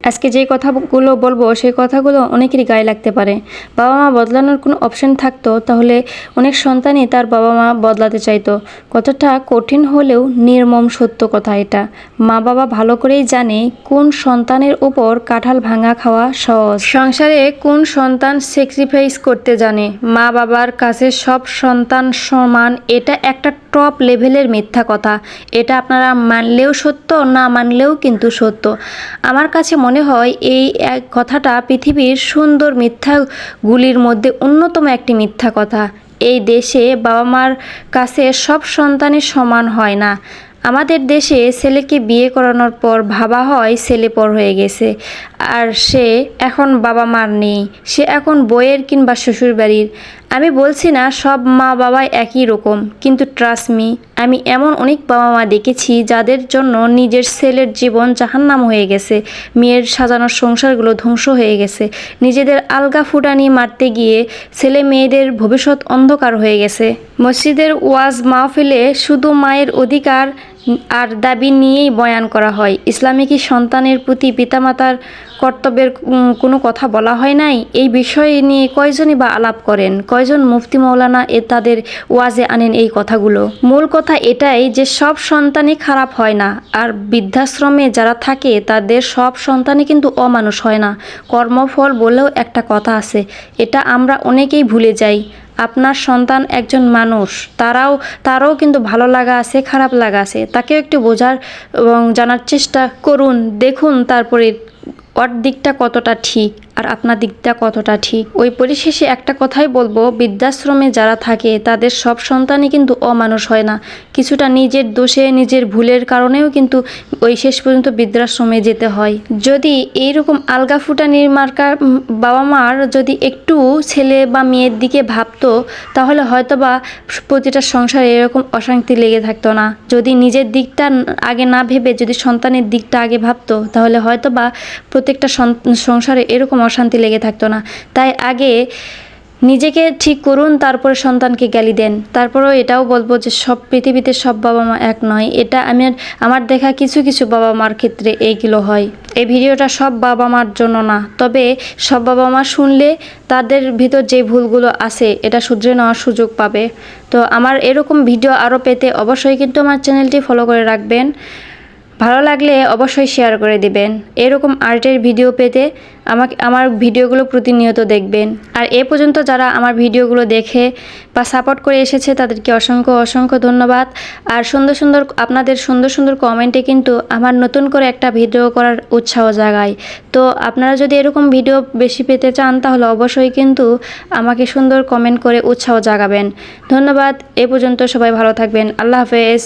আজকে যে কথাগুলো বলব, সেই কথাগুলো অনেকেরই গায়ে লাগতে পারে। বাবা মা বদলানোর কোনো অপশন থাকতো, তাহলে অনেক সন্তানই তার বাবা মা বদলাতে চাইতো। কথাটা কঠিন হলেও নির্মম সত্য কথা এটা। মা বাবা ভালো করেই জানে কোন সন্তানের উপর কাঁঠাল ভাঙা খাওয়া সহজ। সংসারে কোন সন্তান স্যাক্রিফাইস করতে জানে। মা বাবার কাছে সব সন্তান সমান, এটা একটা টপ লেভেলের মিথ্যা কথা। এটা আপনারা মানলেও সত্য, না মানলেও কিন্তু সত্য। আমার কাছে মনে হয় এই এক কথাটা পৃথিবীর সুন্দর মিথ্যাগুলির মধ্যে অন্যতম একটি মিথ্যা কথা। এই দেশে বাবা মার কাছে সব সন্তানই সমান হয় না। আমাদের দেশে ছেলেকে বিয়ে করানোর পর ভাবা হয় ছেলে পর হয়ে গেছে। আর সে এখন বাবা মার নেই। সে এখন বইয়ের কিংবা শ্বশুর বাড়ির আমি বলছি না, সব মা বাবাই একই রকম। কিন্তু ট্রাস্ট মি আমি এমন অনেক বাবা মা দেখেছি যাদের জন্য নিজের ছেলের জীবন জাহান্নাম হয়ে গেছে, মেয়ের সাজানোর সংসারগুলো ধ্বংস হয়ে গেছে, নিজেদের আলগা ফুটানি মারতে গিয়ে ছেলে মেয়েদের ভবিষ্যৎ অন্ধকার হয়ে গেছে। মসজিদের ওয়াজ মাহফিলে শুধু মায়ের অধিকার আর দাবি নিয়েই বয়ান করা হয়। ইসলামে কি সন্তানের প্রতি পিতামাতার কর্তব্যের কোনো কথা বলা হয় নাই? এই বিষয় নিয়ে কয়জনই বা আলাপ করেন? কয়জন মুফতি মৌলানা এ তাদের ওয়াজে আনেন এই কথাগুলো? মূল কথা এটাই যে সব সন্তানই খারাপ হয় না। আর বৃদ্ধাশ্রমে যারা থাকে, তাদের সব সন্তানই কিন্তু অমানুষ হয় না। কর্মফল বলেও একটা কথা আছে। এটা আমরা অনেকেই ভুলে যাই। আপনার সন্তান একজন মানুষ, তারাও তারাও কিন্তু ভালো লাগা আছে, খারাপ লাগা আছে। তাকেও একটু বোঝার এবং জানার চেষ্টা করুন, দেখুন তারপরে ওর দিকটা কতটা ঠিক। আর আপনার দিকটা কতটা ঠিক? ওই পরিশেষে একটা কথাই বলব, বৃদ্ধাশ্রমে যারা থাকে, তাদের সব সন্তানই কিন্তু অমানুষ হয় না। কিছুটা নিজের দোষে, নিজের ভুলের কারণেও কিন্তু ওই শেষ পর্যন্ত বৃদ্ধাশ্রমে যেতে হয়। যদি এইরকম আলগা ফুটানির মার্কার বাবা মার যদি একটু ছেলে বা মেয়ের দিকে ভাবতো, তাহলে হয়তো বা প্রতিটা সংসারে এরকম অশান্তি লেগে থাকতো না। যদি নিজের দিকটা আগে না ভেবে যদি সন্তানের দিকটা আগে ভাবতো, তাহলে হয়তো বা প্রত্যেকটা সংসারে এরকম অশান্তি লেগে থাকতো না। তাই আগে নিজেকে ঠিক করুন, তারপরে সন্তানকে গালি দেন। তারপরেও এটাও বলব যে সব পৃথিবীতে সব বাবা মা এক নয়। এটা আমি আমার দেখা কিছু কিছু বাবা মার ক্ষেত্রে এইগুলো হয়। এই ভিডিওটা সব বাবা মার জন্য না। তবে সব বাবা মা শুনলে তাদের ভিতর যে ভুলগুলো আছে, এটা শুধরে নেওয়ার সুযোগ পাবে। তো আমার এরকম ভিডিও আরও পেতে অবশ্যই কিন্তু আমার চ্যানেলটি ফলো করে রাখবেন। ভালো লাগলে অবশ্যই শেয়ার করে দিবেন। এরকম আর্টের ভিডিও পেতে আমাকে, আমার ভিডিওগুলো প্রতিনিয়ত দেখবেন। আর এ পর্যন্ত যারা আমার ভিডিওগুলো দেখে বা সাপোর্ট করে এসেছে, তাদেরকে অসংখ্য অসংখ্য ধন্যবাদ। আর সুন্দর সুন্দর, আপনাদের সুন্দর সুন্দর কমেন্টে কিন্তু আমার নতুন করে একটা ভিডিও করার উৎসাহ জাগায় তো আপনারা যদি এরকম ভিডিও বেশি পেতে চান, তাহলে অবশ্যই কিন্তু আমাকে সুন্দর কমেন্ট করে উৎসাহ জাগাবেন। ধন্যবাদ, এ পর্যন্ত সবাই ভালো থাকবেন। আল্লাহ হাফেজ।